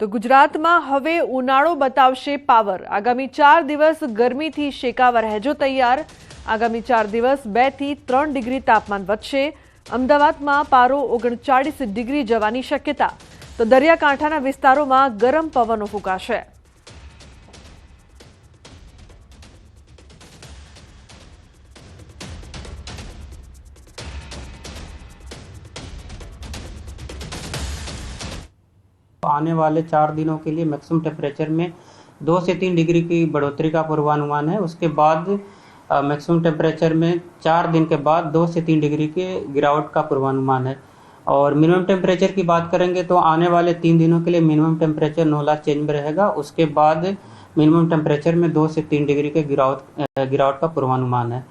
તો ગુજરાતમાં હવે ઉનાળો બતાવશે પાવર. આગામી ચાર દિવસ ગરમીથી શેકાવા રહેજો તૈયાર. આગામી ચાર દિવસ બેથી ત્રણ ડિગ્રી તાપમાન વધશે. અમદાવાદમાં પારો ઓગણચાળીસ ડિગ્રી જવાની શક્યતા. તો દરિયાકાંઠાના વિસ્તારોમાં ગરમ પવનો ફૂંકાશે. आने वाले चार दिनों के लिए मैक्सिमम टेम्परेचर में दो से तीन डिग्री की बढ़ोतरी का पूर्वानुमान है। उसके बाद मैक्सिमम टेम्परेचर में चार दिन के बाद दो से तीन डिग्री के गिरावट का पूर्वानुमान है। और मिनिमम टेम्परेचर की बात करेंगे तो आने वाले तीन दिनों के लिए minimum temperature no large change में रहेगा। उसके बाद मिनिमम टेम्परेचर में दो से तीन डिग्री के गिरावट गिरावट का पूर्वानुमान है।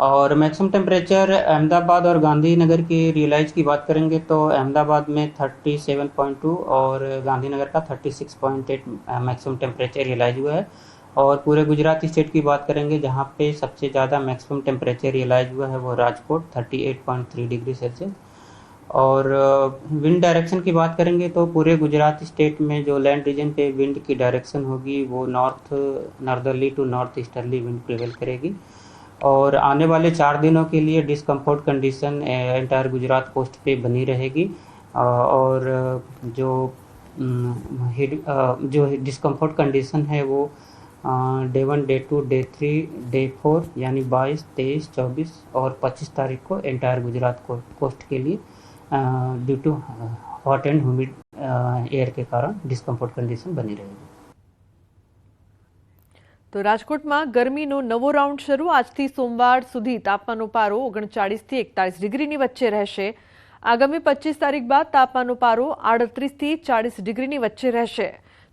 और मैक्सिमम टेम्परेचर अहमदाबाद और गांधीनगर की रियलाइज़ की बात करेंगे तो अहमदाबाद में 37.2 और गांधीनगर का 36.8 मैक्सिमम टेम्परेचर रियलाइज़ हुआ है। और पूरे गुजरात स्टेट की बात करेंगे, जहाँ पे सबसे ज़्यादा मैक्सिमम टेम्परेचर रियलाइज़ हुआ है वो राजकोट 38.3 डिग्री सेल्सियस और विंड डायरेक्शन की बात करेंगे तो पूरे गुजरात स्टेट में जो लैंड रीजन पे विंड की डायरेक्शन होगी, वो north northerly to north easterly wind prevail करेगी। और आने वाले चार दिनों के लिए discomfort condition entire Gujarat coast पे बनी रहेगी। और जो जो डिस्कम्फर्ट कंडीशन है वो day one day two day three day four यानी बाईस तेईस चौबीस और पच्चीस तारीख को एंटायर गुजरात को, कोस्ट के लिए due to hot and humid air के कारण डिस्कम्फर्ट कंडीशन बनी रहेगी। તો રાજકોટમાં ગરમીનો નવો રાઉન્ડ શરૂ. આજથી સોમવાર સુધી તાપમાનનો પારો ઓગણચાળીસથી એકતાળીસ ડિગ્રીની વચ્ચે રહેશે. આગામી પચીસ તારીખ બાદ તાપમાનનો પારો આડત્રીસથી ચાળીસ ડિગ્રીની વચ્ચે રહેશે.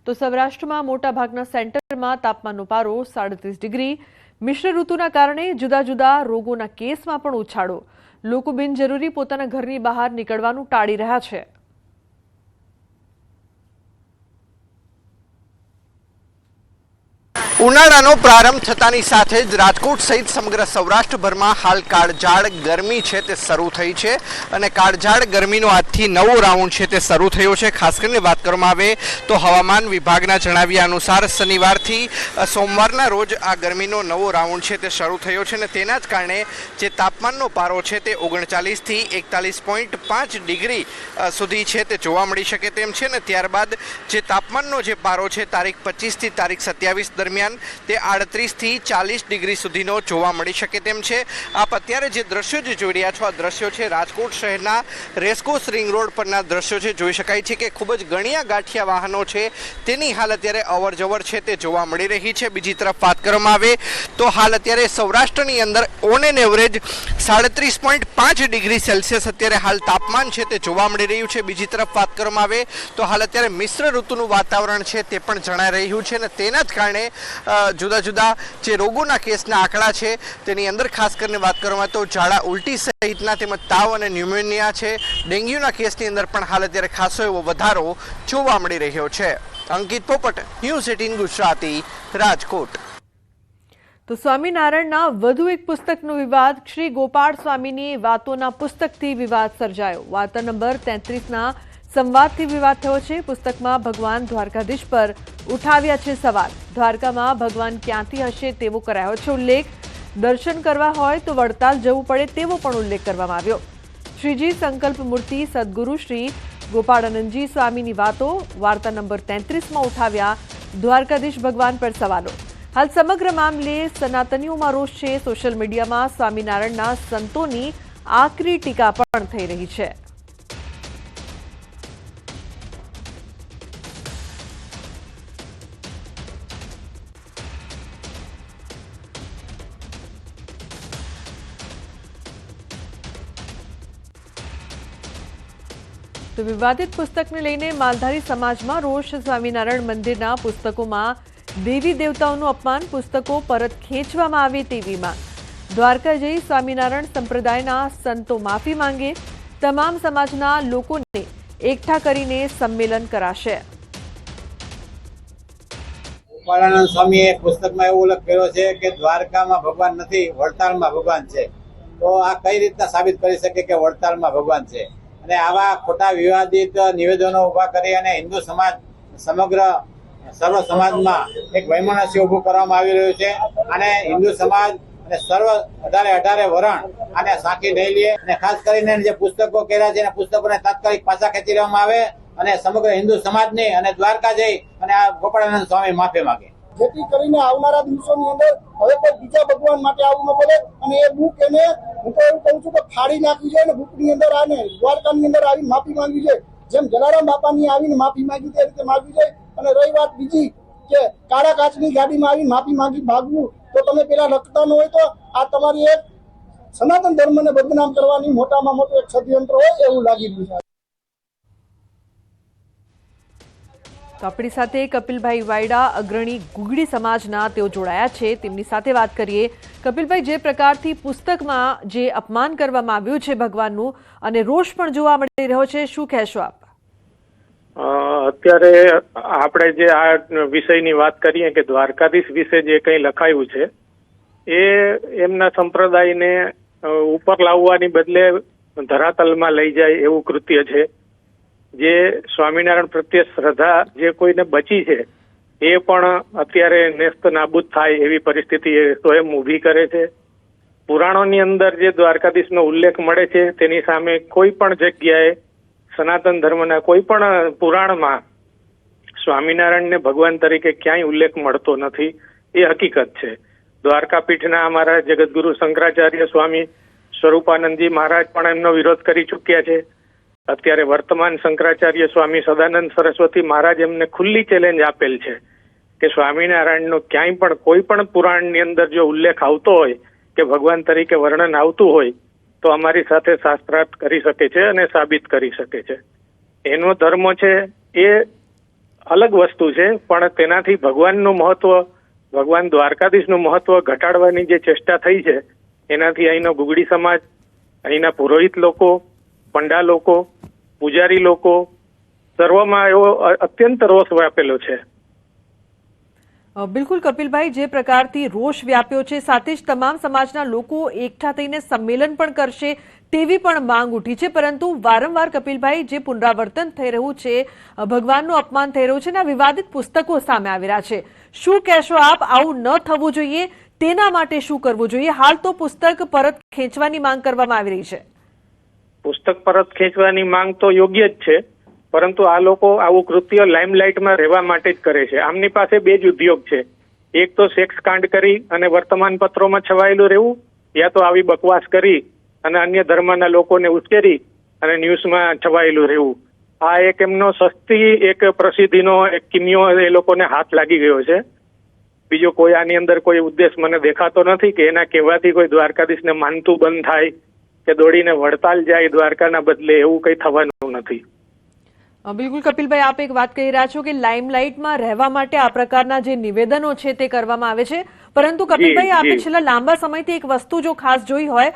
તો સૌરાષ્ટ્રમાં મોટાભાગના સેન્ટરમાં તાપમાનનો પારો સાડત્રીસ ડિગ્રી. મિશ્ર ઋતુના કારણે જુદા જુદા રોગોના કેસમાં પણ ઉછાળો. લોકો બિનજરૂરી પોતાના ઘરની બહાર નીકળવાનું ટાળી રહ્યા છે. ઉનાળાનો પ્રારંભ થતાની સાથે જ રાજકોટ સહિત સમગ્ર સૌરાષ્ટ્રભરમાં હાલ કાળઝાળ ગરમી છે તે શરૂ થઈ છે અને કાળઝાળ ગરમીનો આજથી નવો રાઉન્ડ છે તે શરૂ થયો છે. ખાસ કરીને વાત કરવામાં આવે તો હવામાન વિભાગના જણાવ્યા અનુસાર શનિવારથી સોમવારના રોજ આ ગરમીનો નવો રાઉન્ડ છે તે શરૂ થયો છે અને તેના જ કારણે જે તાપમાનનો પારો છે તે ઓગણચાલીસથી એકતાલીસ પોઈન્ટ પાંચ ડિગ્રી સુધી છે તે જોવા મળી શકે તેમ છે ને ત્યારબાદ જે તાપમાનનો જે પારો છે તારીખ પચીસથી તારીખ સત્યાવીસ દરમિયાન તે આડત્રીસથી ચાલીસ ડિગ્રી સુધીનો જોવા મળી શકે તેમ છે. આપ અત્યારે જે દ્રશ્યો જે જોઈ રહ્યા છો, આ દ્રશ્યો છે રાજકોટ શહેરના રેસકોર્સ રિંગ રોડ પરના દ્રશ્યો છે. જોઈ શકાય છે કે ખૂબ જ ગણ્યા ગાંઠિયા વાહનો છે. તેની હાલ અત્યારે અવરજવર છે તે જોવા મળી રહી છે. બીજી તરફ વાત કરવામાં આવે તો હાલ અત્યારે સૌરાષ્ટ્રની અંદર ઓન એન એવરેજ સાડત્રીસ પોઈન્ટ પાંચ ડિગ્રી સેલ્સિયસ અત્યારે હાલ તાપમાન છે તે જોવા મળી રહ્યું છે. બીજી તરફ વાત કરવામાં આવે તો હાલ અત્યારે મિશ્ર ઋતુનું વાતાવરણ છે તે પણ જણાઈ રહ્યું છે અને તેના જ કારણે જુદા જુદા જે રોગોના કેસના આંકડા છે, તેની અંદર ખાસ કરીને વાત કરવામાં તો ઝાડા ઉલટી સહિતના તેમજ તાવ અને ન્યુમોનિયા છે. ડેન્ગ્યુના કેસની અંદર પણ હાલ અત્યારે ખાસો એવો વધારો જોવા મળી રહ્યો છે. અંકિત પોપટ, ન્યૂઝ એટીન ગુજરાતી, રાજકોટ. તો સ્વામિનારાયણના વધુ એક પુસ્તકનો વિવાદ. શ્રી ગોપાળ સ્વામીની વાતોના પુસ્તકથી વિવાદ સર્જાયો. વાર્તા નંબર તેત્રીસના સંવાદથી વિવાદ થયો છે. પુસ્તકમાં ભગવાન દ્વારકાધીશ પર ઉઠાવ્યા છે સવાલ. દ્વારકામાં ભગવાન ક્યાંથી હશે તેવો કરાયો છે ઉલ્લેખ. દર્શન કરવા હોય તો વડતાલ જવું પડે તેવો પણ ઉલ્લેખ કરવામાં આવ્યો. શ્રીજી સંકલ્પ મૂર્તિ સદગુરુ શ્રી ગોપાળાનંદજી સ્વામીની વાતો વાર્તા નંબર તેત્રીસમાં ઉઠાવ્યા દ્વારકાધીશ ભગવાન પર સવાલો. હાલ સમગ્ર મામલે સનાતનીઓમાં રોષ છે. સોશિયલ મીડિયામાં સ્વામિનારાયણના સંતોની આકરી ટીકા પણ થઈ રહી છે. તો વિવાદિત પુસ્તકને લઈને માલધારી સમાજમાં રોષ. સ્વામિનારાયણ મંદિરના પુસ્તકોમાં દેવી દેવતાઓનું અપમાન, પુસ્તકો પરત ખેંચવામાં આવે તેવી માંગ દ્વારકા જઈ સ્વામિનારાયણ સંપ્રદાયના સંતો માફી માંગે. તમામ સમાજના લોકોને એકઠા કરીને સંમેલન કરાશે. ગોપાળાનંદ સ્વામીએ પુસ્તકમાં એવું ઉલ્લેખ છે કે દ્વારકામાં ભગવાન નથી, વડતાલમાં ભગવાન છે. તો આ કઈ રીતના સાબિત કરી શકે કે વડતાલમાં ભગવાન છે? અને આવા ખોટા વિવાદિત નિવેદનો ઊભા કરી અને હિન્દુ સમાજ સમગ્ર સર્વ સમાજમાં એક વૈમનસ્ય ઊભું કરવામાં આવી રહ્યું છે. અને હિન્દુ સમાજ અને સર્વ અઢારે અઢારે વરણ આને સાંકી નહીં લઈએ અને ખાસ કરીને જે પુસ્તકો કર્યા છે પુસ્તકોને તાત્કાલિક પાછા ખેંચી લેવામાં આવે અને સમગ્ર હિન્દુ સમાજની અને દ્વારકા જઈ અને આ ગોપાળાનંદ સ્વામી માફી માંગે. જેથી કરીને આવનારા દિવસોની અંદર હવે કોઈ બીજા ભગવાન માટે આવું ન બોલે અને એ બુક એને હું તો એવું કહું છું કે ફાડી નાખવી જોઈએ ને બુકની અંદર આને દ્વારકાની અંદર આવી માફી માંગવી જોઈએ. જેમ જલારામ બાપાની આવીને માફી માંગી તે રીતે માંગવી જોઈએ. અને રહી વાત બીજી કે કાળા કાચની ગાડીમાં આવી માફી માંગી ભાગવું, તો તમે પેલા લખતા ન હોય તો આ તમારી એક સનાતન ધર્મને બદનામ કરવાની મોટામાં મોટું એક ષડયંત્ર હોય એવું લાગી રહ્યું છે. તો આપણી સાથે કપિલભાઈ વાયડા, અગ્રણી ગુગડી સમાજના તેઓ જોડાયા છે. તેમની સાથે વાત કરીએ. કપિલભાઈ, જે પ્રકારથી પુસ્તકમાં જે અપમાન કરવામાં આવ્યું છે ભગવાનનું અને રોષ પણ જોવા મળી રહ્યો છે, શું કહેશો આપ? અત્યારે આપણે જે આ વિષયની વાત કરીએ કે દ્વારકાધીશ વિશે જે કંઈ લખાયું છે, એ એમના સંપ્રદાયને ઉપર લાવવાની બદલે ધરાતલમાં લઈ જાય એવું કૃત્ય છે. જે સ્વામિનારાયણ પ્રત્યે શ્રદ્ધા જે કોઈને બચી છે, એ પણ અત્યારે નેસ્ત નાબૂદ થાય એવી પરિસ્થિતિ એ સ્વયં ઊભી કરે છે. પુરાણોની અંદર જે દ્વારકાધીશનો ઉલ્લેખ મળે છે, તેની સામે કોઈ પણ જગ્યાએ સનાતન ધર્મના કોઈ પણ પુરાણમાં સ્વામિનારાયણને ભગવાન તરીકે ક્યાંય ઉલ્લેખ મળતો નથી, એ હકીકત છે. દ્વારકા પીઠના અમારા જગતગુરુ શંકરાચાર્ય સ્વામી સ્વરૂપાનંદજી મહારાજ પણ એમનો વિરોધ કરી ચૂક્યા છે. અત્યારે વર્તમાન શંકરાચાર્ય સ્વામી સદાનંદ સરસ્વતી મહારાજ એમને ખુલ્લી ચેલેન્જ આપેલ છે કે સ્વામિનારાયણનો ક્યાંય પણ કોઈ પણ પુરાણની અંદર જો ઉલ્લેખ આવતો હોય કે ભગવાન તરીકે વર્ણન આવતું હોય તો અમારી સાથે શાસ્ત્રાર્થ કરી શકે છે અને સાબિત કરી શકે છે. એનો ધર્મ છે એ અલગ વસ્તુ છે, પણ તેનાથી ભગવાનનું મહત્વ, ભગવાન દ્વારકાધીશનું મહત્વ ઘટાડવાની જે ચેષ્ટા થઈ છે, એનાથી અહીંનો ગુગડી સમાજ, અહીંના પુરોહિત લોકો પંડા લોકો, પૂજારી લોકો, સર્વમાં એવો અત્યંત રોષ વ્યાપેલો છે. બિલકુલ કપિલભાઈ, જે પ્રકારથી રોષ વ્યાપ્યો છે, સાથે જ તમામ સમાજના લોકો એકઠા થઈને સંમેલન પણ કરશે તેવી પણ માંગ ઉઠી છે, પરંતુ વારંવાર કપિલભાઈ, જે પુનરાવર્તન થઈ રહ્યું છે ભગવાનનું અપમાન થઈ રહ્યું છે અને વિવાદિત પુસ્તકો સામે આવી રહ્યા છે. શું કહેશો આપ? આવું ન થવું જોઈએ. તેના માટે શું કરવું જોઈએ? હાલ તો પુસ્તક પરત ખેંચવાની માંગ કરવામાં આવી રહી છે. પુસ્તક પરત ખેંચવાની માંગ તો યોગ્ય જ છે, પરંતુ આ લોકો આવું કૃત્ય લાઇમલાઇટમાં રહેવા માટે જ કરે છે. આમની પાસે બે જ ઉદ્યોગ છે. એક તો સેક્સ કાંડ કરી અને વર્તમાન પત્રોમાં છવાયેલું રહેવું, યા તો આવી બકવાસ કરી અને અન્ય ધર્મના લોકોને ઉશ્કેરી અને ન્યૂઝમાં છવાયેલું રહેવું. આ એક એમનો સસ્તી એક પ્રસિદ્ધિનો એક કિમિયો એ લોકોને હાથ લાગી ગયો છે. બીજો કોઈ આની અંદર કોઈ ઉદ્દેશ મને દેખાતો નથી કે એના કહેવાથી કોઈ દ્વારકાધીશને માનતું બંધ થાય કે દોડીને વડતાલ જાય દ્વારકાના બદલે એવું કંઈ થવાનું નથી. બિલકુલ કપિલભાઈ આપ એક વાત કહી રહ્યા છો કે લાઇમલાઇટમાં રહેવા માટે આ પ્રકારના જે નિવેદનો છે તે કરવામાં આવે છે. પરંતુ કપિલભાઈ આપણે છેલ્લા લાંબા સમયથી એક વસ્તુ જો ખાસ જોઈ હોય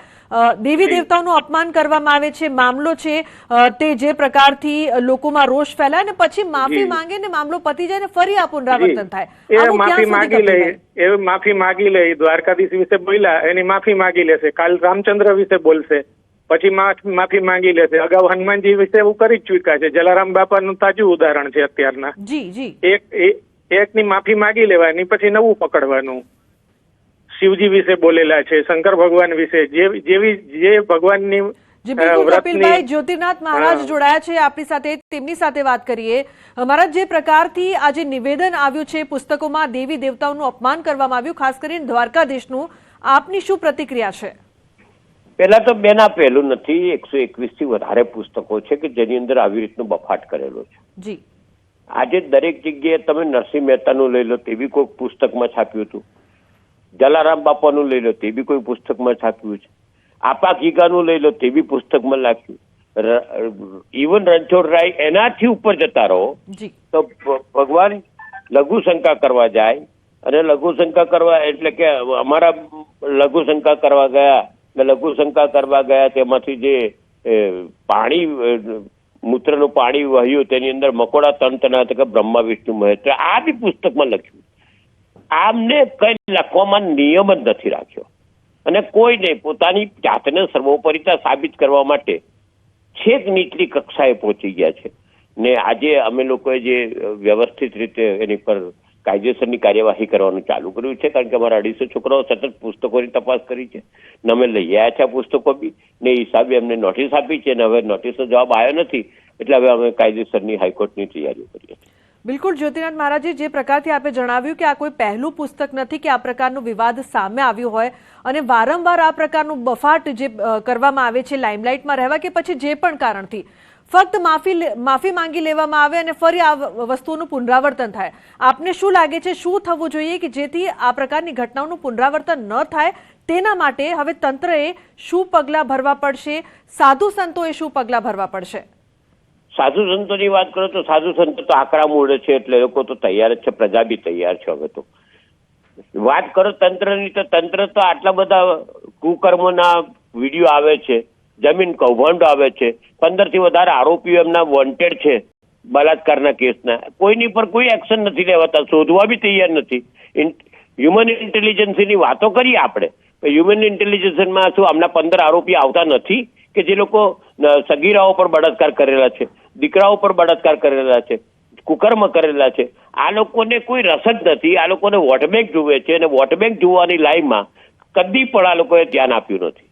દેવી દેવતાઓનું અપમાન કરવામાં આવે છે મામલો છે તે જે પ્રકારથી લોકોમાં રોષ ફેલાય ને પછી માફી. માંગે ને મામલો પતી જાય ને ફરી આ પુનરાવર્તન થાય. એ માફી માંગી લે એ માફી માંગી લે દ્વારકાધીશ વિશે બોલ્યા એની માફી માગી લેશે કાલ રામચંદ્ર વિશે બોલશે પછી માફી માંગી લેશે. અગાઉ હનુમાનજી વિશે એવું કરી જ ચૂક્યા છે. જલારામ બાપાનું તાજું ઉદાહરણ છે અત્યારના. જી જી. એક એકની માફી માગી લેવાની પછી નવું પકડવાનું. શિવજી વિશે બોલેલા છે શંકર ભગવાન વિશે જેવી જે ભગવાનની જી બિલકુલ કપિલભાઈ જ્યોતિર્નાથ મહારાજ જોડાયા છે આપણી સાથે તેમની સાથે વાત કરીએ. મહારાજ જે પ્રકારથી આજે નિવેદન આવ્યું છે પુસ્તકોમાં દેવી દેવતાઓનું અપમાન કરવામાં આવ્યું ખાસ કરીને દ્વારકાધીશનું આપની શું પ્રતિક્રિયા છે? પહેલા તો બેના પહેલું નથી એકસો એકવીસથી વધારે પુસ્તકો છે કે જેની અંદર આવી રીતનો બફાટ કરેલો છે. જી. આજે દરેક જગ્યાએ તમે નરસિંહ મહેતાનું લઈ લો તે બી કોઈ પુસ્તકમાં છાપ્યું હતું. જલારામ બાપાનું લઈ લો તે બી કોઈ પુસ્તકમાં છાપ્યું છે. આપા ગીગાનું લઈ લો તે બી પુસ્તકમાં લખ્યું ઇવન રણછોડ રાય એનાથી ઉપર જતા રહો તો ભગવાન લઘુ શંકા કરવા જાય. અને લઘુ શંકા કરવા એટલે કે અમારા લઘુ શંકા કરવા ગયા ને લઘુ શંકા કરવા ગયા તેમાંથી જે પાણી મૂત્રનું પાણી વહ્યું તેની અંદર મકોડા તંતના કે બ્રહ્મા વિષ્ણુ મહેશ આ બી પુસ્તકમાં લખ્યું. આમને કઈ લખવામાં નિયમ જ નથી રાખ્યો. અને કોઈને પોતાની જાતને સર્વોપરિતા સાબિત કરવા માટે છેક નીચલી કક્ષાએ પહોંચી ગયા છે. ને આજે અમે લોકોએ જે વ્યવસ્થિત રીતે એની પર કાયદેસરની કાર્યવાહી કરવાનું ચાલુ કર્યું છે, કારણ કે અમારા અઢીસો છોકરાઓ સતત પુસ્તકોની તપાસ કરી છે. ને અમે લઈ આવ્યા છે પુસ્તકો બી. ને હિસાબે અમને નોટિસ આપી છે, ને હવે નોટિસનો જવાબ આવ્યો નથી. એટલે હવે અમે કાયદેસરની હાઈકોર્ટની તૈયારીઓ કરીએ છીએ. બિલકુલ, જ્યોતિનાથ મહારાજે જે પ્રકારથી આપે જણાવ્યું કે આ કોઈ પહેલું પુસ્તક નથી કે આ પ્રકારનો વિવાદ સામે આવ્યો હોય અને વારંવાર આ પ્રકારનું બફાટ જે કરવામાં આવે છે લાઇમલાઇટમાં રહેવા કે પછી જે પણ કારણથી. ફક્ત માફી માફી માંગી લેવામાં આવે અને ફરી આ વ- વસ્તુનું પુનરાવર્તન થાય. આપને શું લાગે છે, શું થવું જોઈએ કે જેથી આ પ્રકારની ઘટનાઓનું પુનરાવર્તન ન થાય? તેના માટે હવે તંત્રએ શું પગલાં ભરવા પડશે? સાધુ સંતોએ શું પગલાં ભરવા પડશે? સાધુ સંતોની વાત કરો તો સાધુ સંતો તો આકરા મૂળ છે એટલે લોકો તો તૈયાર જ છે પ્રજા બી તૈયાર છે હવે તો. વાત કરો તંત્રની તો તંત્ર તો આટલા બધા કુકર્મોના વીડિયો આવે છે, જમીન કૌભાંડો આવે છે પંદરથી વધારે આરોપીઓ એમના વોન્ટેડ છે બલાત્કારના કેસના. કોઈની પર કોઈ એક્શન નથી લેવાતા, શોધવા બી તૈયાર નથી. હ્યુમન ઇન્ટેલિજન્સીની વાતો કરીએ આપણે. હ્યુમન ઇન્ટેલિજન્સમાં શું, આમના પંદર આરોપી આવતા નથી કે જે લોકો સગીરાઓ પર બળાત્કાર કરેલા છે? દીકરાઓ પર બળાત્કાર કરેલા છે, કુકર્મ કરેલા છે. આ લોકોને કોઈ રસ જ નથી, આ લોકોને વોટ બેંક જુએ છે અને વોટ જોવાની લાઈનમાં કદી પણ આ લોકોએ ધ્યાન આપ્યું નથી.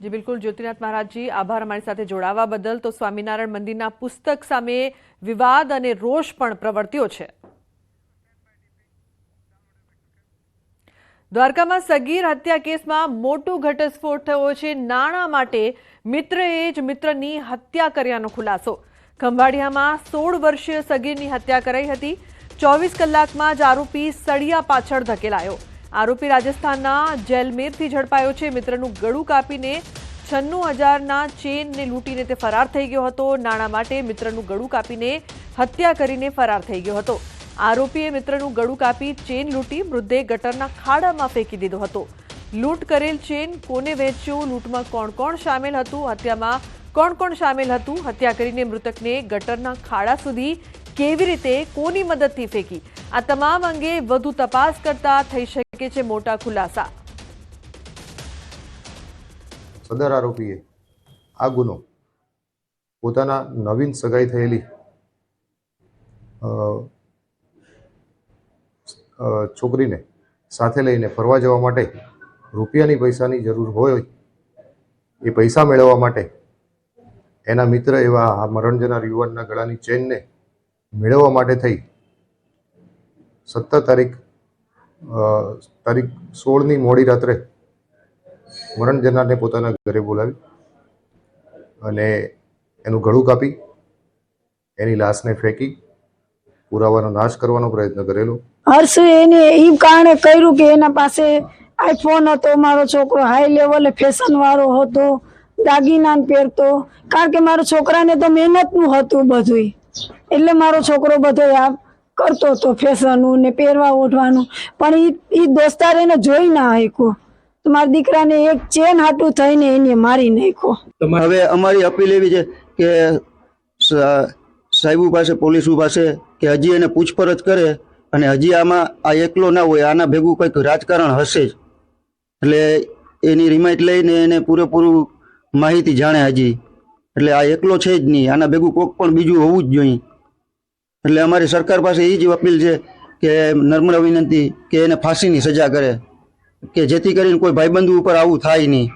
જી બિલકુલ, જ્યોતિનાથ મહારાજજી, આભાર અમારી સાથે જોડાવા બદલ. તો સ્વામિનારાયણ મંદિરના પુસ્તક સામે વિવાદ અને રોષ પણ પ્રવર્ત્યો છે. દ્વારકામાં સગીર હત્યા કેસમાં મોટો ઘટસ્ફોટ થયો છે. નાણાં માટે મિત્રએ જ મિત્રની હત્યા કર્યાનો ખુલાસો. ખંભાળિયામાં સોળ વર્ષીય સગીરની હત્યા કરાઈ હતી. ચોવીસ કલાકમાં જ આરોપી સળિયા પાછળ ધકેલાયો. આરોપી રાજસ્થાનના જેલમેરથી ઝડપાયો છે. મિત્રનું ગળું કાપીને છન્નું હજારના ચેનને લૂંટીને તે ફરાર થઈ ગયો હતો. નાણાં માટે મિત્રનું ગળું કાપીને હત્યા કરીને ફરાર થઈ ગયો હતો. આરોપીએ મિત્રનું ગળું કાપી ચેન લૂંટી મૃતદેહ ગટરના ખાડામાં ફેંકી દીધો હતો. લૂંટ કરેલ ચેન કોને વેચ્યું? લૂંટમાં કોણ કોણ સામેલ હતું? હત્યામાં કોણ કોણ સામેલ હતું? હત્યા કરીને મૃતકને ગટરના ખાડા સુધી કેવી રીતે, કોની મદદથી ફેંકી? આ તમામ અંગે વધુ તપાસ કરતા થઈ શકે છે મોટા ખુલાસા. સદર આરોપીએ આ ગુનો પોતાના નવીન સગાઈ થયેલી છોકરીને સાથે લઈને ફરવા જવા માટે રૂપિયાની પૈસાની જરૂર હોય એ પૈસા મેળવવા માટે એના મિત્ર એવા આ મરણ જનાર યુવાનના ગળાની ચેનને મેળવવા માટે થઈ. સત્તર તારીખ તારીખ સોળની મોડી રાત્રે મરણ જનારને પોતાના ઘરે બોલાવી અને એનું ગળું કાપી, એની લાશને ફેંકી, પુરાવાનો નાશ કરવાનો પ્રયત્ન કરેલો. હર્ષ એને એ કારણે કર્યું કે એના પાસે આઈફોન હતો મારો છોકરો હાઈ લેવલે ફેશન વાળો હતો દાગીના પહેરતો. કારણ કે મારા છોકરાને તો મહેનતનું હતું બધું એટલે મારો છોકરો બધો આ કરતો હતો ફેશનનું ને પહેરવા ઓઢવાનું. પણ એ એ દોસ્તાર એને જોઈ ના શક્યો તો મારા દીકરાને એક ચેન હાટું થઈને એને મારી નાખ્યો. હવે અમારી અપીલ એવી છે કે સાહેબુ પાસે પોલીસ પાસે કે હજી એને પૂછપરછ કરે અને હજી આમાં આ એકલો ના હોય આના ભેગું કંઈક રાજકારણ હશે જ. એટલે એની રિમાઇટ લઈને એને પૂરેપૂરું માહિતી જાણે હજી. એટલે આ એકલો છે જ નહીં, આના ભેગું કોક પણ બીજું હોવું જ જોઈએ. એટલે અમારી સરકાર પાસે એ જ અપીલ છે કે નર્મદા વિનંતી કે એને ફાંસીની સજા કરે, કે જેથી કરીને કોઈ ભાઈબંધુ ઉપર આવું થાય નહીં.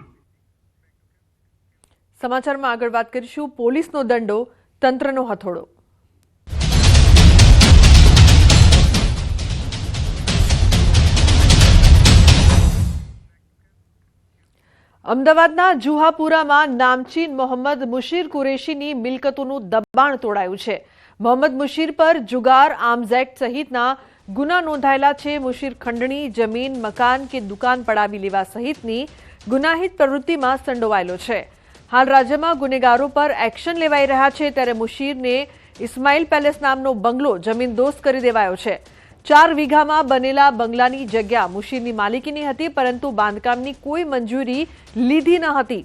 સમાચારમાં આગળ વાત કરીશું, પોલીસનો દંડો તંત્રનો હથોડો. અમદાવાદના જુહાપુરામાં નામચીન મોહમ્મદ મુશીર કુરેશીની મિલકતોનું દબાણ તોડાયું છે. મોહમ્મદ મુશીર પર જુગાર આર્મ્સ એક્ટ સહિતના ગુના નોંધાયેલા છે. મુશીર ખંડણી, જમીન, મકાન કે દુકાન પડાવી લેવા સહિતની ગુનાહિત પ્રવૃત્તિમાં સંડોવાયેલો છે. હાલ રાજ્યમાં ગુનેગારો પર એક્શન લેવાઈ રહ્યા છે. ત્યારે મુશીરને ઇસ્માઇલ પેલેસ નામનો બંગલો જમીનદોસ્ત કરી દેવાયો છે. ચાર વીઘામાં બનેલા બંગલાની જગ્યા મુશીરની માલિકીની હતી, પરંતુ બાંધકામની કોઈ મંજૂરી લીધી ન હતી,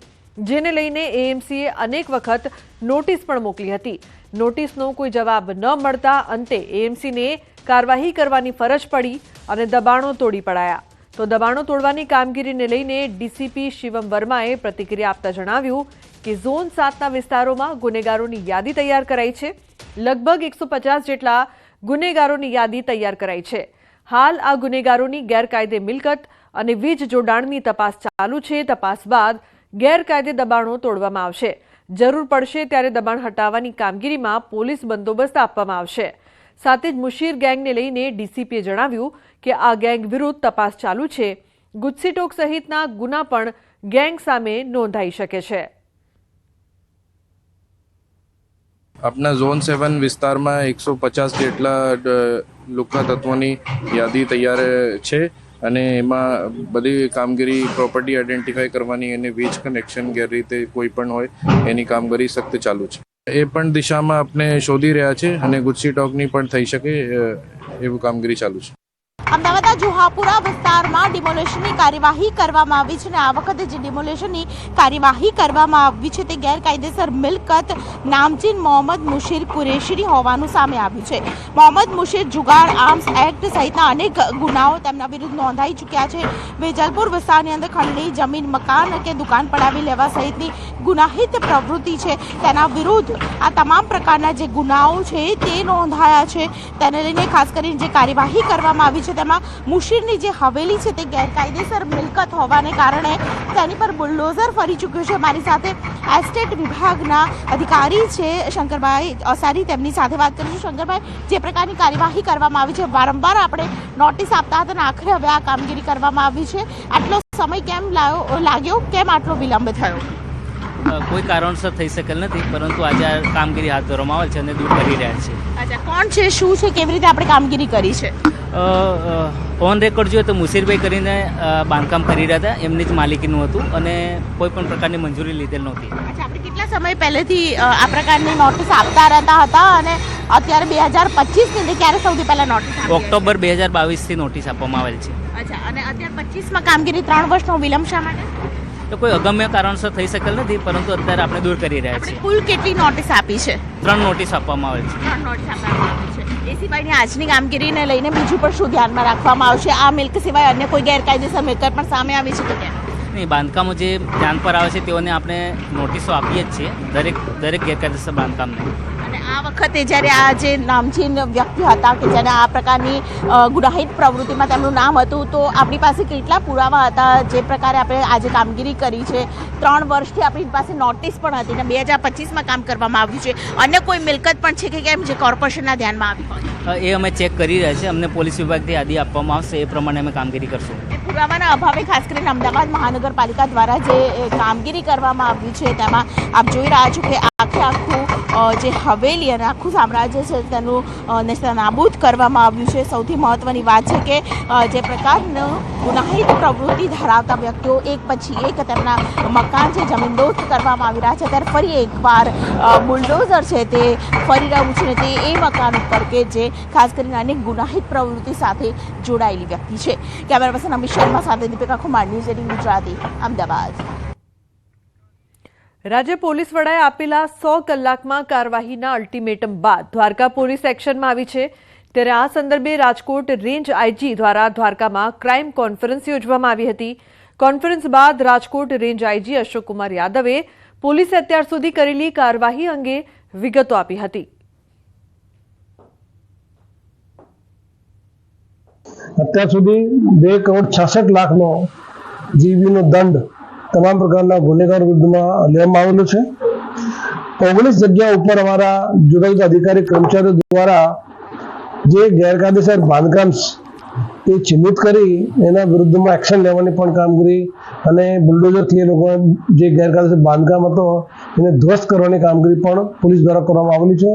જેને લઈને એએમસીએ અનેક વખત નોટિસ પણ મોકલી હતી. નોટિસનો કોઈ જવાબ ન મળતા અંતે એએમસીને કાર્યવાહી કરવાની ફરજ પડી અને દબાણો તોડી પડાયા. તો દબાણો તોડવાની કામગીરીને લઈને ડીસીપી શિવમ વર્માએ પ્રતિક્રિયા આપતા જણાવ્યું કે ઝોન સાતના વિસ્તારોમાં ગુનેગારોની યાદી તૈયાર કરાઈ છે. લગભગ એકસો જેટલા ગુનેગારોની યાદી તૈયાર કરાઈ છે. હાલ આ ગુનેગારોની ગેરકાયદે મિલકત અને વીજ જોડાણની તપાસ ચાલુ છે. તપાસ બાદ ગેરકાયદે દબાણો તોડવામાં આવશે. જરૂર પડશે ત્યારે દબાણ હટાવવાની કામગીરીમાં પોલીસ બંદોબસ્ત આપવામાં આવશે. સાથે જ મુશીર ગેંગને લઈને ડીસીપીએ જણાવ્યું કે આ ગેંગ વિરુદ્ધ તપાસ ચાલુ છે. ગુજસીટોક સહિતના ગુના પણ ગેંગ સામે નોંધાઈ શકે છે. આપણા ઝોન સેવન વિસ્તારમાં એકસો પચાસ જેટલા લુકા તત્વોની યાદી તૈયાર છે અને એમાં બધી કામગીરી પ્રોપર્ટી આઈડેન્ટિફાઈ કરવાની અને વીજ કનેક્શન ગેરરીતે કોઈ પણ હોય એની કામગીરી સખ્ત ચાલુ છે. એ પણ દિશામાં આપણે શોધી રહ્યા છે અને ગુજસી ટોકની પણ થઈ શકે એવું કામગીરી ચાલુ છે. અમદાવાદના જુહાપુરા વિસ્તારમાં ડિમોલેશનની કાર્યવાહી કરવામાં આવી છે અને આ વખતે જે ડિમોલેશનની કાર્યવાહી કરવામાં આવી છે તે ગેરકાયદેસર મિલકત નામચીન મોહમ્મદ મુશીર કુરેશીની હોવાનું સામે આવ્યું છે. મોહમ્મદ મુશીર જુગાર આર્મ્સ એક્ટ સહિતના અનેક ગુનાઓ તેમના વિરુદ્ધ નોંધાઈ ચૂક્યા છે. વેજલપુર વિસ્તારની અંદર ખંડની જમીન, મકાન કે દુકાન પડાવી લેવા સહિતની ગુનાહિત પ્રવૃત્તિ છે. તેના વિરુદ્ધ આ તમામ પ્રકારના જે ગુનાઓ છે તે નોંધાયા છે. તેને લઈને ખાસ કરીને જે કાર્યવાહી કરવામાં આવી છે તેમાં મુશીરની જે હવેલી છે તે ગેરકાયદેસર મિલકત હોવાને કારણે તેની પર બુલડોઝર ફરી ચૂક્યું છે. મારી સાથે એસ્ટેટ વિભાગના અધિકારી છે શંકરભાઈ અસારી. તેમની સાથે વાત કરીશું. શંકરભાઈ, જે પ્રકારની કાર્યવાહી કરવામાં આવી છે, વારંવાર આપણે નોટિસ આપતા હતા અને આખરે હવે આ કામગીરી કરવામાં આવી છે. આટલો સમય કેમ લાગ્યો? કેમ આટલો વિલંબ થયો? કોઈ કારણસર થઈ શકેલ નથી પરંતુ આજે આ કામગીરી હાથ ધરવામાં આવે છે અને દૂર કરી રહ્યા છે. અચ્છા કોણ છે શું છે કેવી રીતે આપણે કામગીરી કરી છે? ઓન રેકોર્ડ જોઈએ તો મુસીરભાઈ કરીને બાંધકામ કરી રહ્યા હતા એમની જ માલિકીનું હતું અને કોઈ પણ પ્રકારની મંજૂરી લીધેલ નહોતી. અચ્છા આપણે કેટલા સમય પહેલેથી આ પ્રકારની નોટિસ આપતા રહેતા હતા અને અત્યારે બે હજાર પચીસની ક્યારે સૌથી પહેલા નોટિસ ઓક્ટોબર બે હજાર બાવીસથી નોટિસ આપવામાં આવેલ છે. અચ્છા અને અત્યારે પચીસમાં કામગીરી ત્રણ વર્ષનો વિલંબ શા માટે? તો કોઈ અગમ્ય કારણસર થઈ શકેલ નથી પરંતુ અત્યારે આપણે દૂર કરી રહ્યા છીએ. કુલ કેટલી નોટિસ આપી છે? ત્રણ નોટિસ આપવામાં આવેલ છે. ત્રણ નોટિસ આપવામાં આવી છે. એ સિવાયની આજની કામગીરીને લઈને બીજું પણ શું ધ્યાનમાં રાખવામાં આવશે? આ મિલ્ક સિવાય અન્ય કોઈ ગેરકાયદેસર મિલકત પણ સામે આવી છે કેમ? નહીં બાંધકામો જે ધ્યાન પર આવે છે તેઓને આપણે નોટિસો આપીએ જ છીએ દરેક દરેક ગેરકાયદેસર બાંધકામને. વખતે જ્યારે આ જે નામચીન વ્યક્તિ હતા કે જેને આ પ્રકારની ગુનાહિત પ્રવૃત્તિમાં તેમનું નામ હતું તો આપણી પાસે કેટલા પુરાવા હતા? જે પ્રકારે આપણે આજે કામગીરી કરી છે. ત્રણ વર્ષથી આપણી પાસે નોટિસ પણ હતી અને બે હજાર પચીસમાં કામ કરવામાં આવ્યું છે. અન્ય કોઈ મિલકત પણ છે કે કેમ જે કોર્પોરેશનના ધ્યાનમાં આવી હોય? એ અમે ચેક કરી રહ્યા છીએ. અમને પોલીસ વિભાગથી યાદી આપવામાં આવશે. એ પ્રમાણે અમે કામગીરી કરશું. પુરાવાના અભાવે ખાસ કરીને અમદાવાદ મહાનગરપાલિકા દ્વારા જે કામગીરી કરવામાં આવ્યું છે તેમાં આપ જોઈ રહ્યા છો કે આખે આખું જે હવેલી અને આખું સામ્રાજ્ય છે તેનું નેસ્તનાબૂદ કરવામાં આવ્યું છે. સૌથી મહત્ત્વની વાત છે કે જે પ્રકારનું ગુનાહિત પ્રવૃત્તિ ધરાવતા વ્યક્તિઓ એક પછી એક તેમના મકાન છે જમીનદોસ્ત કરવામાં આવી રહ્યા છે. ત્યારે ફરી એકવાર બુલડોઝર છે તે ફરી રહ્યું છે તે એ મકાન ઉપર કે જે ખાસ કરીને અનેક ગુનાહિત પ્રવૃત્તિ સાથે જોડાયેલી વ્યક્તિ છે. કેમેરા પર્સન અમિત શર્મા સાથે દીપિકા કુમાર ન્યૂઝ એટીન ગુજરાતી, અમદાવાદ. રાજ્ય પોલીસ વડાએ આપેલા સો કલાકમાં કાર્યવાહીના અલ્ટિમેટમ બાદ દ્વારકા પોલીસ એક્શનમાં આવી છે. ત્યારે આ સંદર્ભે રાજકોટ રેન્જ આઈજી દ્વારા દ્વારકામાં ક્રાઇમ કોન્ફરન્સ યોજવામાં આવી હતી. કોન્ફરન્સ બાદ રાજકોટ રેન્જ આઈજી અશોક કુમાર યાદવે પોલીસે અત્યાર સુધી કરેલી કાર્યવાહી અંગે વિગતો આપી હતી. અત્યાર સુધી બે કરોડ છાસઠ લાખનો જીવીનો દંડ તમામ પ્રકારના ગુનેગાર વિરુદ્ધમાં લેવામાં આવેલો છે. ઓગણીસ જગ્યા ઉપર અમારા જુદા જુદા અધિકારી કર્મચારીઓ દ્વારા જે ગેરકાયદેસર બાંધકામ એ ચિહ્નિત કરી એના વિરુદ્ધમાં એક્શન લેવાની પણ કામગીરી અને બુલડોઝરથી એ લોકો જે ગેરકાયદેસર બાંધકામ હતો એને ધ્વસ્ત કરવાની કામગીરી પણ પોલીસ દ્વારા કરવામાં આવેલી છે.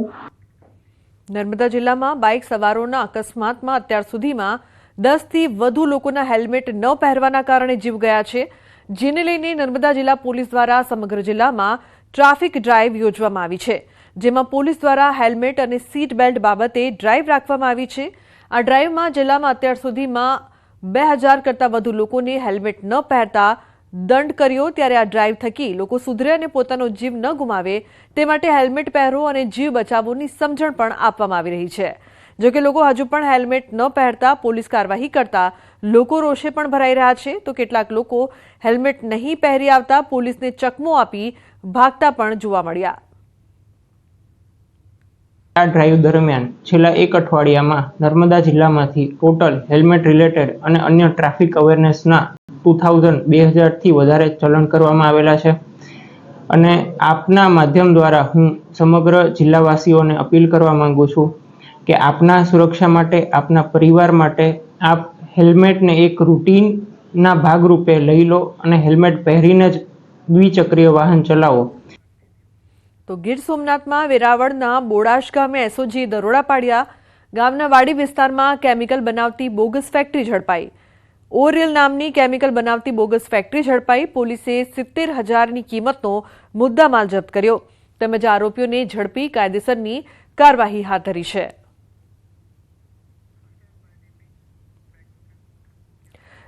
નર્મદા જિલ્લામાં બાઇક સવારોના અકસ્માતમાં અત્યાર સુધીમાં દસથી વધુ લોકોના હેલ્મેટ ન પહેરવાના કારણે જીવ ગયા છે. જેને લઈને નર્મદા જિલ્લા પોલીસ દ્વારા સમગ્ર જિલ્લામાં ટ્રાફિક ડ્રાઈવ યોજવામાં આવી છે. જેમાં પોલીસ દ્વારા હેલ્મેટ અને સીટ બેલ્ટ બાબતે ડ્રાઈવ રાખવામાં આવી છે. આ ડ્રાઈવમાં જિલ્લામાં અત્યાર સુધીમાં બે હજાર કરતાં વધુ લોકોને હેલ્મેટ ન પહેરતા દંડ કર્યો ત્યારે આ ડ્રાઈવ થકી લોકો સુધરે અને પોતાનો જીવ ન ગુમાવે તે માટે હેલ્મેટ પહેરો અને જીવ બચાવોની સમજણ પણ આપવામાં આવી રહી છે. જોકે લોકો હજુ પણ હેલ્મેટ ન પહેરતા પોલીસ કાર્યવાહી કરતા લોકો રોષે પણ ભરાઈ રહ્યા છે. તો કેટલાક લોકો હેલ્મેટ નહીં પહેરી આવતા પોલીસને ચકમો આપી ભાગતા પણ જોવા મળ્યા. આ ડ્રાઈવ દરમિયાન છેલ્લા એક અઠવાડિયામાં નર્મદા જિલ્લામાંથી ટોટલ હેલ્મેટ રિલેટેડ અને અન્ય ટ્રાફિક અવેરનેસના ટુ થાઉઝન્ડ બે હજારથી વધારે ચલણ કરવામાં આવેલા છે. અને આપના માધ્યમ દ્વારા હું સમગ્ર જિલ્લાવાસીઓને અપીલ કરવા માંગુ છું કે આપના સુરક્ષા માટે, આપના પરિવાર માટે આપ હેલ્મેટને એક રૂટીનના ભાગરૂપે લઈ લો અને હેલ્મેટ પહેરીને જ દ્વિચક્રીય વાહન ચલાવો. તો ગીર સોમનાથમાં વેરાવળના બોડાશ ગામે એસઓજી દરોડા પાડ્યા ગામના વાડી વિસ્તારમાં કેમિકલ બનાવતી બોગસ ફેક્ટરી ઝડપાઈ. ઓરિયલ નામની કેમિકલ બનાવતી બોગસ ફેક્ટરી ઝડપાઈ. પોલીસે સિત્તેર હજારની કિંમતનો મુદ્દામાલ જપ્ત કર્યો. તેમજ આરોપીઓને ઝડપી કાયદેસરની કાર્યવાહી હાથ ધરી છે.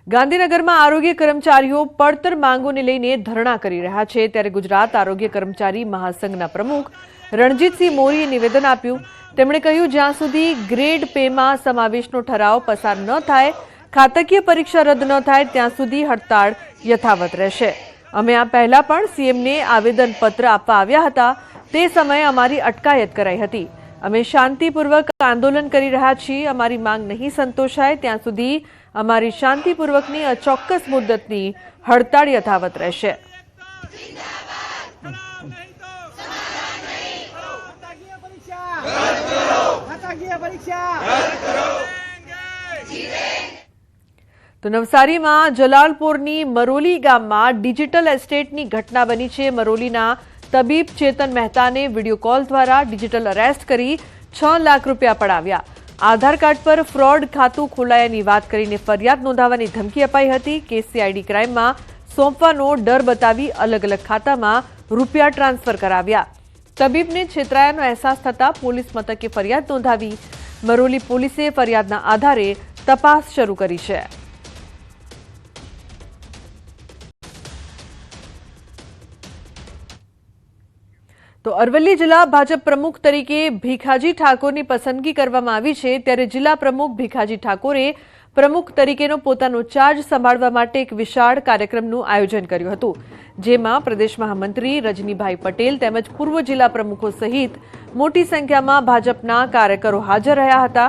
ગાંધીનગરમાં આરોગ્ય કર્મચારીઓ પડતર માંગોને લઈને ધરણા કરી રહ્યા છે. ત્યારે ગુજરાત આરોગ્ય કર્મચારી મહાસંઘના પ્રમુખ રણજીતસિંહ મોરીએ નિવેદન આપ્યું. તેમણે કહ્યું, જ્યાં સુધી ગ્રેડ પેમાં સમાવેશનો ઠરાવ પસાર ન થાય, ખાતકીય પરીક્ષા રદ ન થાય, ત્યાં સુધી હડતાળ યથાવત રહેશે. અમે આ પહેલા પણ સીએમને આવેદનપત્ર આપવા આવ્યા હતા. તે સમયે અમારી અટકાયત કરાઈ હતી. અમે શાંતિપૂર્વક આંદોલન કરી રહ્યા છીએ. અમારી માંગ નહીં સંતોષાય. ત્યાં સુધી અમારી શાંતિપૂર્વકની અચોક્કસ મુદ્દતની હડતાળ યથાવત રહેશે. તો નવસારીમાં જલાલપુરની મરોલી ગામમાં ડિજિટલ એસ્ટેટની ઘટના બની છે. મરોલીના તબીબ ચેતન મહેતાને વીડિયો કોલ દ્વારા ડિજિટલ અરેસ્ટ કરી છ લાખ રૂપિયા પડાવ્યા. આધાર કાર્ડ પર ફ્રોડ ખાતું ખોલાયાની વાત કરીને ફરિયાદ નોંધાવવાની ધમકી અપાઈ હતી. કેસીઆઈડી ક્રાઇમમાં સોંપવાનો ડર બતાવી અલગ અલગ ખાતામાં રૂપિયા ટ્રાન્સફર કરાવ્યા. તબીબને છેતરાયાનો અહેસાસ થતાં પોલીસ મથકે ફરિયાદ નોંધાવી. મરોલી પોલીસે ફરિયાદના આધારે તપાસ શરૂ કરી છે. તો અરવલ્લી જિલ્લા ભાજપ પ્રમુખ તરીકે ભીખાજી ઠાકોરની પસંદગી કરવામાં આવી છે ત્યારે જિલ્લા પ્રમુખ ભીખાજી ઠાકોરે પ્રમુખ તરીકેનો પોતાનો ચાર્જ સંભાળવા માટે એક વિશાળ કાર્યક્રમનું આયોજન કર્યું હતું, જેમાં પ્રદેશ મહામંત્રી રજનીભાઈ પટેલ તેમજ પૂર્વ જિલ્લા પ્રમુખો સહિત મોટી સંખ્યામાં ભાજપના કાર્યકરો હાજર રહ્યા હતા.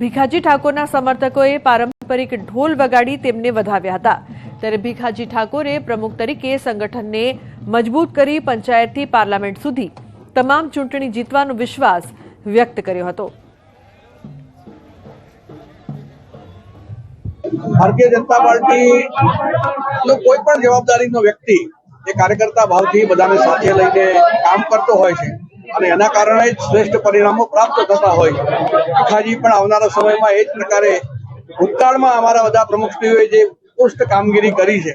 ભીખાજી ઠાકોરના સમર્થકોએ પારંપરિક ઢોલ વગાડી તેમને વધાવ્યા હતા. ત્યારે ભીખાજી ઠાકોરે પ્રમુખ તરીકે સંગઠનને મજબૂત કરી પંચાયતથી પાર્લામેન્ટ સુધી તમામ ચૂંટણી જીતવાનો વિશ્વાસ વ્યક્ત કર્યો હતો. ભારતીય જનતા પાર્ટી નો કોઈ પણ જવાબદારીનો વ્યક્તિ એ કાર્યકર્તા ભાવથી બધાને સાથે લઈને કામ કરતો હોય છે અને એના કારણે જ શ્રેષ્ઠ પરિણામો પ્રાપ્ત થતા હોય ભીખાજી પણ આવનારા સમયમાં એ જ પ્રકારે ભૂતકાળમાં અમારા બધા પ્રમુખશ્રીઓએ જે ઉત્કૃષ્ટ કામગીરી કરી છે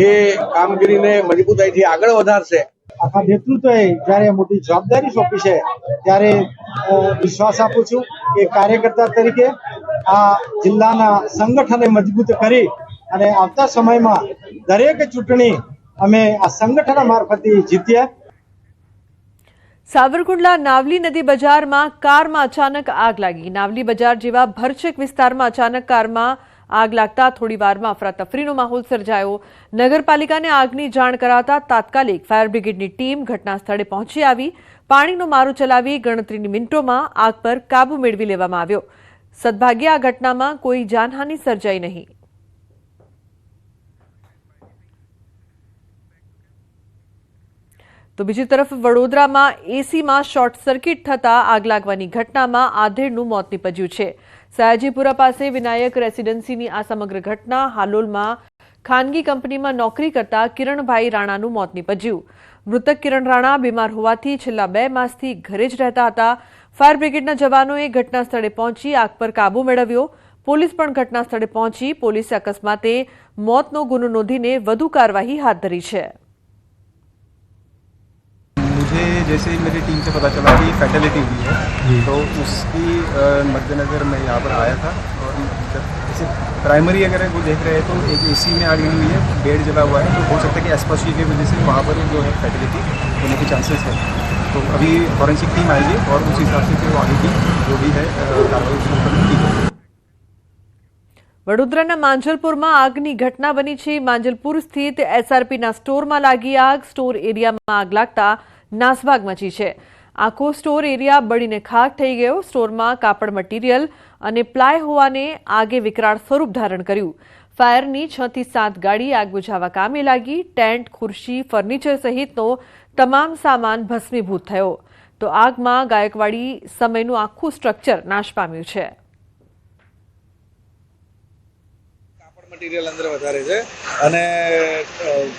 એ કામગીરીને મજબૂતાઈથી આગળ વધારશે. આખા નેતૃત્વએ જ્યારે મોટી જવાબદારી સોંપી છે ત્યારે વિશ્વાસ આપું છું કે કાર્યકર્તા તરીકે આ જિલ્લાના સંગઠનને મજબૂત કરી અને આવતા સમયમાં દરેક ચૂંટણી અમે આ સંગઠન મારફતે જીત્યા સાવરકુંડલા નાવલી નદી બજારમાં કારમાં અચાનક આગ લાગી. નાવલી બજાર જેવા ભરચક વિસ્તારમાં અચાનક કારમાં આગ લાગતા થોડી વારમાં અફરાતફરીનો માહોલ સર્જાયો. નગરપાલિકાને આગની જાણ કરાતા તાત્કાલિક ફાયર બ્રિગેડની ટીમ ઘટના સ્થળે પહોંચી આવી. પાણીનો મારો ચલાવી ગણતરીની મિનિટોમાં આગ પર કાબુ મેળવી લેવામાં આવ્યો. સદભાગ્યે આ ઘટનામાં કોઈ જાનહાનિ સર્જાઈ નહીં. તો બીજી તરફ વડોદરામાં એસીમાં શોર્ટ સર્કિટ થતા આગ લાગવાની ઘટનામાં આધેડનું મોત નીપજ્યું છે. સયાજીપુરા પાસે વિનાયક રેસિડેન્સીની આ સમગ્ર ઘટના હાલોલમાં ખાનગી કંપનીમાં નોકરી કરતા કિરણભાઈ રાણાનું મોત નીપજ્યું. મૃતક કિરણ રાણા બીમાર હોવાથી છેલ્લા બે માસથી ઘરે જ રહેતા હતા. ફાયર બ્રિગેડના જવાનોએ ઘટના સ્થળે પહોંચી આગ પર કાબુ મેળવ્યો. પોલીસ પણ ઘટના સ્થળે પહોંચી પોલીસે અકસ્માતે મોતનો ગુનો નોંધીને વધુ કાર્યવાહી હાથ ધરી છે. मुझे जैसे ही मेरी टीम से पता चला कि फैटलिटी हुई है तो उसकी अ, मद्देनज़र मैं यहाँ पर आया था और जब जैसे प्राइमरी अगर वो देख रहे हैं तो एक एसी में आग लगी हुई है बेड जला हुआ है तो हो सकता है कि एस्पाशी की वजह से वहाँ पर जो है फैटलिटी होने के चांसेस है तो अभी फॉरेंसिक टीम आएगी और उस हिसाब से फिर वो आगे की जो भी है अ, कार्रवाई शुरू करने की વડોદરાના માંજલપુરમાં આગની ઘટના બની છે માંજલપુર સ્થિત એસઆરપીના સ્ટોરમાં લાગી આગ સ્ટોર એરિયામાં આગ લાગતા નાસભાગ મચી છે. આખો સ્ટોર એરિયા બળીને ખાક થઈ ગયો. સ્ટોરમાં કાપડ મટીરિયલ અને પ્લાય હોવાને આગે વિકરાળ સ્વરૂપ ધારણ કર્યું. ફાયરની છ થી સાત ગાડી આગ બુઝાવવા કામે લાગી. ટેન્ટ, ખુરશી, ફર્નિચર સહિતનો તમામ સામાન ભસ્મીભૂત થયો. તો આગમાં ગાયકવાડી સમયનું આખું સ્ટ્રક્ચર નાશ પામ્યું છે. મટીરિયલ અંદર વધારે છે અને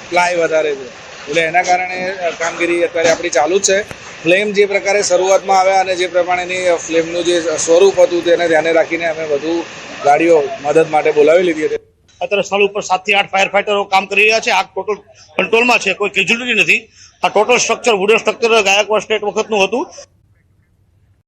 પ્લાય વધારે છે. એટલે એના કારણે કામગીરી અત્યારે આપણી ચાલુ છે. ફ્લેમ જે પ્રકારે શરૂઆતમાં આવ્યા અને જે પ્રમાણેની ફ્લેમનું જે સ્વરૂપ હતું તેને ધ્યાને રાખીને અમે વધુ ગાડીઓ મદદ માટે બોલાવી લીધી હતી. અત્યારે સ્થળ ઉપર સાતથી આઠ ફાયર ફાઈટરો કામ કરી રહ્યા છે. આગ ટોટલ કંટ્રોલમાં છે, કોઈ કેજ્યુલિટી નથી. આ total structure wooden structure Gaekwad state વખતનું હતું.